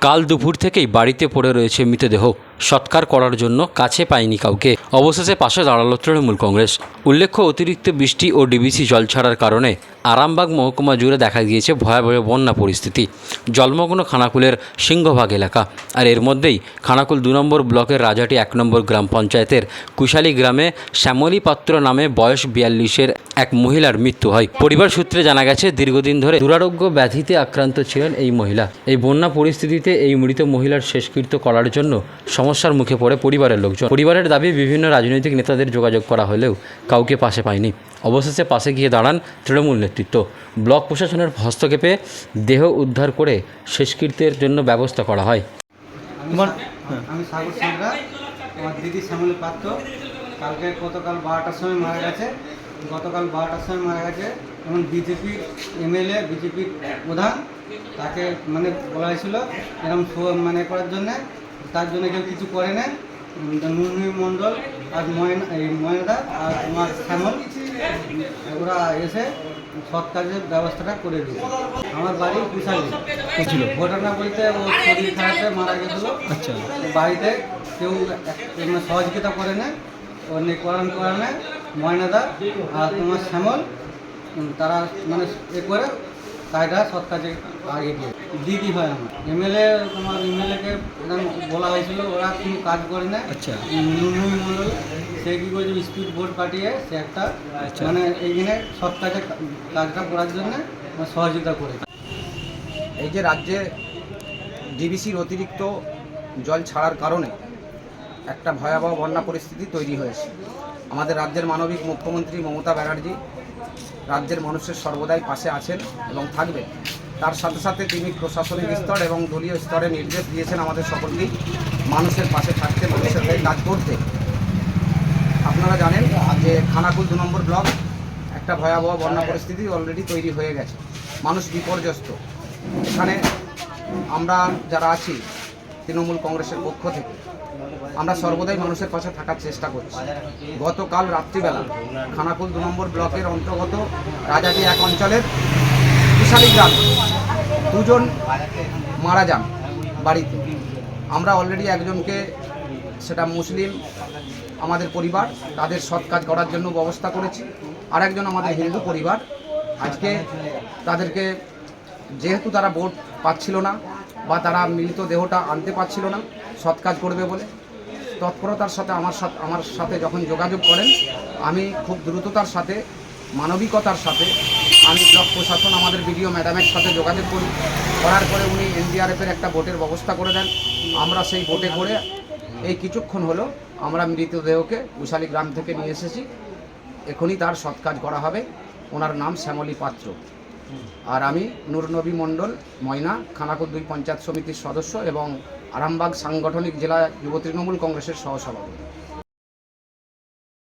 কাল দুপুর থেকেই বাড়িতে পড়ে রয়েছে মৃতদেহ। সৎকার করার জন্য কাছে পায়নি কাউকে। অবশেষে পাশে দাঁড়াল তৃণমূল কংগ্রেস। উল্লেখ্য, অতিরিক্ত বৃষ্টি ও ডিবিসি জল ছাড়ার কারণে আরামবাগ মহকুমা জুড়ে দেখা গিয়েছে ভয়াবহ বন্যা পরিস্থিতি। জলমগ্ন খানাকুলের সিংহভাগ এলাকা। আর এর মধ্যেই খানাকুল দু নম্বর ব্লকের রাজাটি এক নম্বর গ্রাম পঞ্চায়েতের কুশালী গ্রামে শ্যামলী পাত্র নামে বয়স বিয়াল্লিশের এক মহিলার মৃত্যু হয়। পরিবার সূত্রে জানা গেছে, দীর্ঘদিন ধরে দুরারোগ্য ব্যাধিতে আক্রান্ত ছিলেন এই মহিলা। এই বন্যা পরিস্থিতিতে এই মৃত মহিলার শেষকৃত্য করার জন্য সমস্যার মুখে পড়ে পরিবারের লোকজন। পরিবারের দাবি, বিভিন্ন রাজনৈতিক নেতাদের যোগাযোগ করা হলেও কাউকে পাশে পায়নি। অবশেষে পাশে গিয়ে দাঁড়ান তৃণমূল নেতৃত্ব। ব্লক প্রশাসনের হস্তক্ষেপে দেহ উদ্ধার করে শেষকৃত্যের জন্য ব্যবস্থা করা হয়। আমি সাগর সাঁতরা আমার দিদি শ্যামলী পাত্র। কালকে গতকাল বারোটার সময় মারা গেছে। গতকাল বারোটার সময় মারা গেছে। এবং বিজেপি এমএলএ, বিজেপির প্রধান, তাকে মানে বলা হয়েছিল এরকম মানে করার জন্যে। তার জন্য কেউ কিছু করে না। নুনমুনি মণ্ডল আর ময়না এই ময়না আর তোমার শ্যামল ওরা এসে সৎ কাজের ব্যবস্থাটা করে দিল। আমার বাড়ি কুশালি ছিল? ঘটনা বলতে ও শরীর খারাপে মারা গেছিল। আচ্ছা। বাড়িতে কেউ মানে সহযোগিতা করে না ও নিকরণ করে না। ময়নাদা আর তোমার শ্যামল তারা মানে এ করে কাজটা সৎ কাজে আগে দিয়ে দিদি হয় আমার। এমএলএ তোমার এমএলএকে বলা হয়েছিল ওরা কোনো কাজ করে না। আচ্ছা। নুনু মণ্ডল সে কী করেছে স্পিড বোর্ড পাঠিয়ে সে একটা আচ্ছা। মানে এইখানে সৎ কাজে কাজটা করার জন্য সহযোগিতা করে এই যে রাজ্যে ডিবিসির অতিরিক্ত জল ছাড়ার কারণে একটা ভয়াবহ বন্যা পরিস্থিতি তৈরি হয়েছে। আমাদের রাজ্যের মানবিক মুখ্যমন্ত্রী মমতা ব্যানার্জি রাজ্যের মানুষের সর্বদাই পাশে আছেন এবং থাকবেন। তার সাথে সাথে তিনি প্রশাসনিক স্তর এবং দলীয় স্তরে নির্দেশ দিয়েছেন আমাদের সকলকেই মানুষের পাশে থাকতে, মানুষের হয়ে কাজ করতে। আপনারা জানেন যে খানাকুল দু নম্বর ব্লক একটা ভয়াবহ বন্যা পরিস্থিতি অলরেডি তৈরি হয়ে গেছে। মানুষ বিপর্যস্ত। এখানে আমরা যারা আছি তৃণমূল কংগ্রেসের পক্ষ থেকে আমরা সর্বদাই মানুষের পাশে থাকার চেষ্টা করছি। গতকাল রাত্রিবেলা খানাকুল দু নম্বর ব্লকের অন্তর্গত রাজাটি এক অঞ্চলের বিশালী গ্রাম দুজন মারা যান বাড়িতে। আমরা অলরেডি একজনকে, সেটা মুসলিম, আমাদের পরিবার, তাদের সৎ কাজ করার জন্য ব্যবস্থা করেছি। আর একজন আমাদের হিন্দু পরিবার, আজকে তাদেরকে, যেহেতু তারা ভোট পাচ্ছিল না বা তারা মিলিত দেহটা আনতে পারছিল না, সৎ কাজ করবে বলে। তৎপরতার সাথে আমার সাথে আমার সাথে যখন যোগাযোগ করেন, আমি খুব দ্রুততার সাথে, মানবিকতার সাথে আমি ব্লক প্রশাসন, আমাদের বিডিও ম্যাডামের সাথে যোগাযোগ করি। করার পরে উনি এনডিআরএফের একটা বোটের ব্যবস্থা করে দেন। আমরা সেই বোটে করে এই কিছুক্ষণ হলো আমরা মৃতদেহকে উশালী গ্রাম থেকে নিয়ে এসেছি। এখনই তার সৎ কাজ করা হবে। ওনার নাম শ্যামলী পাত্র। আর আমি নূরনবী মণ্ডল ময়না, খানাকুর দুই পঞ্চায়েত সমিতির সদস্য এবং আরামবাগ সাংগঠনিক জেলা যুব তৃণমূল কংগ্রেসের সহসভাপতি।